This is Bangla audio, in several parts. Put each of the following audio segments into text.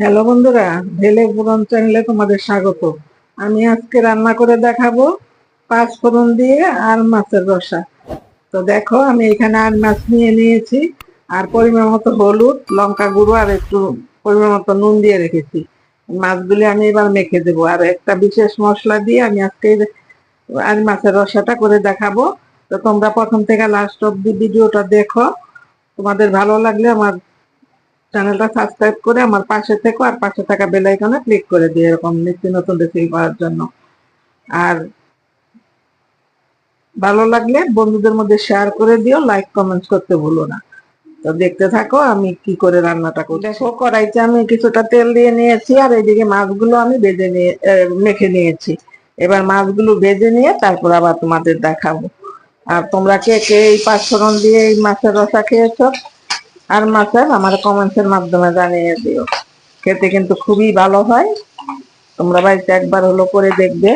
হ্যালো বন্ধুরা ভেলে পুরন চ্যানেলে তোমাদের স্বাগত। আমি আজকে রান্না করে দেখাবো পাঁচ ফোড়ন দিয়ে আর মাছের রসা। তো দেখো, আমি এখানে আর মাছ নিয়ে নিয়েছি, আর পরিমাণ মতো হলুদ, লঙ্কা গুঁড়ো আর একটু পরিমাণ মতো নুন দিয়ে রেখেছি। মাছগুলি আমি এবার মেখে দেবো, আর একটা বিশেষ মশলা দিয়ে আমি আজকে আর মাছের রসাটা করে দেখাবো। তো তোমরা প্রথম থেকে লাস্ট অব্দি ভিডিওটা দেখো। তোমাদের ভালো লাগলে আমার চ্যানেলটা সাবস্ক্রাইব করে আমার পাশে থেকো আর পাশে থাকা বেল আইকনে ক্লিক করে দিও এরকম নিত্য নতুন রেসিপি পাওয়ার জন্য। আর ভালো লাগলে বন্ধুদের মধ্যে শেয়ার করে দিও লাইক কমেন্টস করতে ভুলো না। তো দেখতে থাকো আমি কি করে রান্নাটা করি দেখো, কড়াইতে আমি কিছুটা তেল দিয়ে নিয়েছি আর এইদিকে মাছগুলো আমি ভেজে নিয়ে মেখে নিয়েছি। এবার মাছগুলো ভেজে নিয়ে তারপর আবার তোমাদের দেখাবো। আর তোমরা কে কে এই পাঁচফোড়ন দিয়ে এই মাছের রসা খেয়েছো? আর মাছের আমার কমেন্টসের মাধ্যমে জানিয়ে দিও। খেতে কিন্তু খুবই ভালো হয়। তোমরা বাড়িতে একবার হলো করে দেখবে।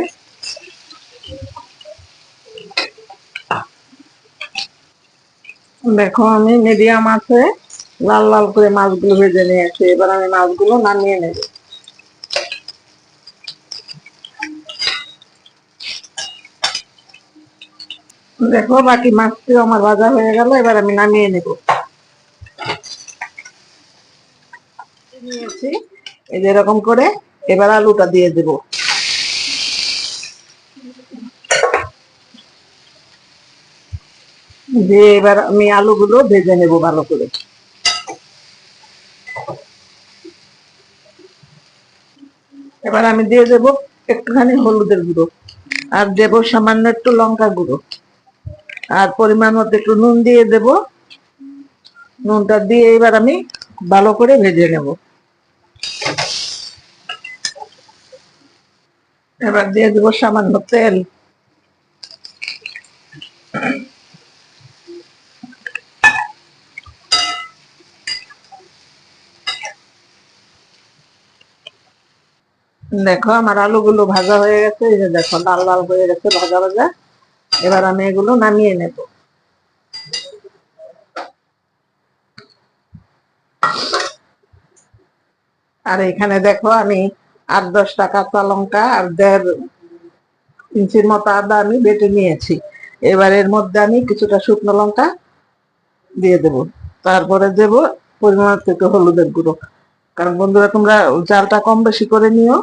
দেখো, আমি মিডিয়াম আছে, লাল লাল করে মাছগুলো ভেজে নিয়েছি। এবার আমি মাছগুলো নামিয়ে নেব। দেখো, বাকি মাছটিও আমার ভাজা হয়ে গেল, এবার আমি নামিয়ে নেব নিয়েছি এই যে এরকম করে এবার আলুটা দিয়ে দেব। দিয়ে এবার আমি আলুগুলো ভেজে নেব ভালো করে। এবার আমি দিয়ে দেব একটুখানি হলুদের গুঁড়ো আর দেব সামান্য একটু লঙ্কা গুঁড়ো। আর পরিমাণ মতো একটু নুন দিয়ে দেব। নুনটা দিয়ে এবার আমি ভালো করে ভেজে নেব। এবার দিয়ে দেবো সামান্য তেল। দেখো আমার আলুগুলো ভাজা হয়ে গেছে, এই যে দেখো লাল লাল হয়ে গেছে ভাজা ভাজা। এবার আমি এগুলো নামিয়ে নেব। আর এখানে দেখো আমি আট দশটা কাঁচা লঙ্কা আর দেড় ইঞ্চির মতো আদা আমি বেটে নিয়েছি। এবার এর মধ্যে আমি কিছুটা শুকনো লঙ্কা দিয়ে দেব। তারপরে দেব পরিমাণ থেকে হলুদের গুঁড়ো। কারণ বন্ধুরা, তোমরা জালটা কম বেশি করে নিও।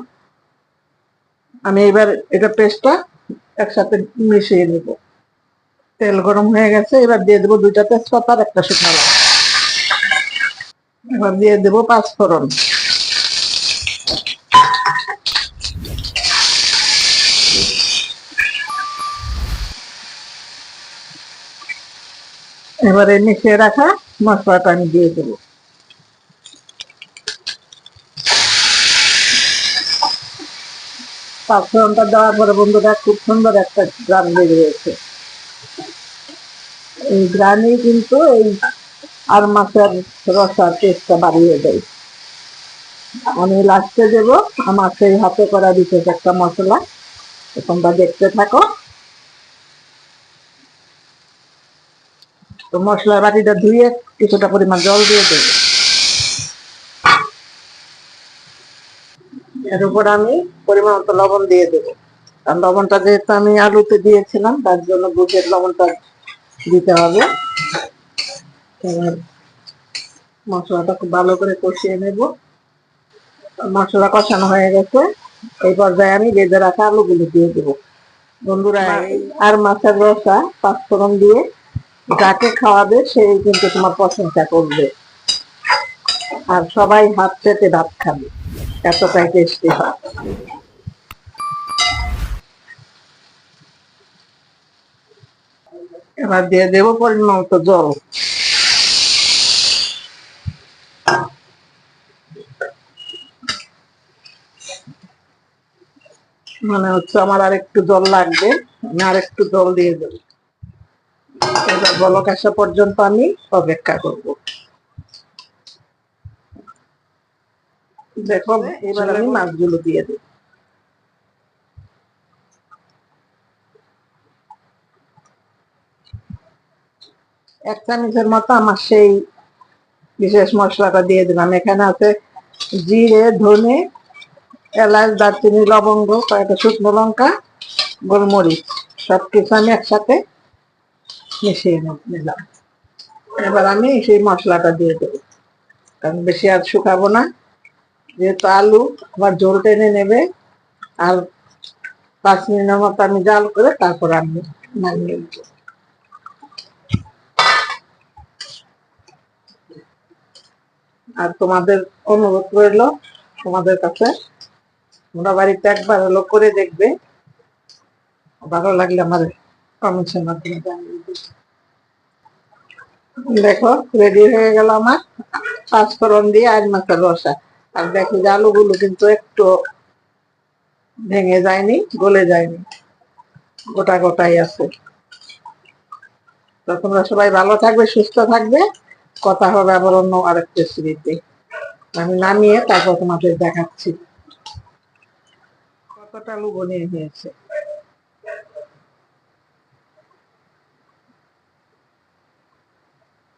আমি এবার এটা পেস্টটা একসাথে মিশিয়ে নেব। তেল গরম হয়ে গেছে, এবার দিয়ে দেবো দুইটা তেজপাতা আর একটা শুকনো লঙ্কা। এবার দিয়ে দেবো পাঁচ ফোড়ন এবারে মিশিয়ে রাখা মশলাটা আমি দিয়ে দেবো। পাঁচফোড়নটা দেওয়ার পরে বন্ধুরা খুব সুন্দর একটা গ্রাম বেরিয়ে রয়েছে এই গ্রামে কিন্তু এই আর মাছের রসার টেস্টটা বাড়িয়ে দেয়। আমি লাস্টে দেব আমার সেই হাতে করা বিশেষ একটা মশলা। তোমরা দেখতে থাকো। তো মশলার বাটিটা ধুয়ে কিছুটা পরিমাণ জল দিয়ে দেব। এর উপর আমি পরিমাণ মতো লবণ দিয়ে দেব। কারণ লবণটা যেহেতু আমি আলুতে দিয়েছিলাম, তার জন্য বুঝে লবণটা দিতে হবে। মশলাটা খুব ভালো করে কষিয়ে নেব। মশলা কষানো হয়ে গেছে। এই পর্যায়ে আমি বেঁধে রাখা আলুগুলো দিয়ে দেবো। বন্ধুরা আর মাছের রসা পাঁচফোড়ন দিয়ে যাকে খাওয়াবে সেই কিন্তু তোমার প্রশংসা করবে। আর সবাই হাত পেতে ভাত খাবে। এতটাই টেস্টি হয়। এবার দিয়ে দেব পরিমাণ মতো জল। মানে হচ্ছে আমার আর একটু জল লাগবে, আমি আর একটু জল দিয়ে দেবো। এবার বলক আসা পর্যন্ত আমি অপেক্ষা করব। দেখো এবার আমি মাছগুলো দিয়ে দিই। এক চামচের মতো আমার সেই বিশেষ মশলাটা দিয়ে দিলাম। এখানে আছে জিরে ধনে এলাচ দারচিনি লবঙ্গ কয়েকটা শুকনো লঙ্কা গোলমরিচ। সব কিছু আমি একসাথে মিশিয়ে নিলাম এবার আমি সেই মশলাটা দিয়ে দেবো। কারণ বেশি আর শুকাবো না। যেহেতু আলু, আবার ঝোল টেনে নেবে। আর পাঁচ মিনিটের মতো আমি জাল করে তারপর আমি নামিয়ে নেব। আর তোমাদের অনুরোধ রইল, তোমাদের কাছে। তোমরা বাড়িতে একবার হলো করে দেখবে। ভালো লাগলে আমার কমেন্টের মাধ্যমে। দেখো রেডি হয়ে গেল আমার পাঁচফোড়ন দিয়ে আজ মাছের রসা আর দেখো যে আলুগুলো কিন্তু একটু ভেঙে যায়নি, গলে যায়নি। গোটা গোটাই আছে। তো তোমরা সবাই ভালো থাকবে, সুস্থ থাকবে। কথা হবে আবার অন্য আরেক রেসিপিতে আমি নামিয়ে তারপর তোমাদের দেখাচ্ছি কতটা লুবনীয় হয়েছে তো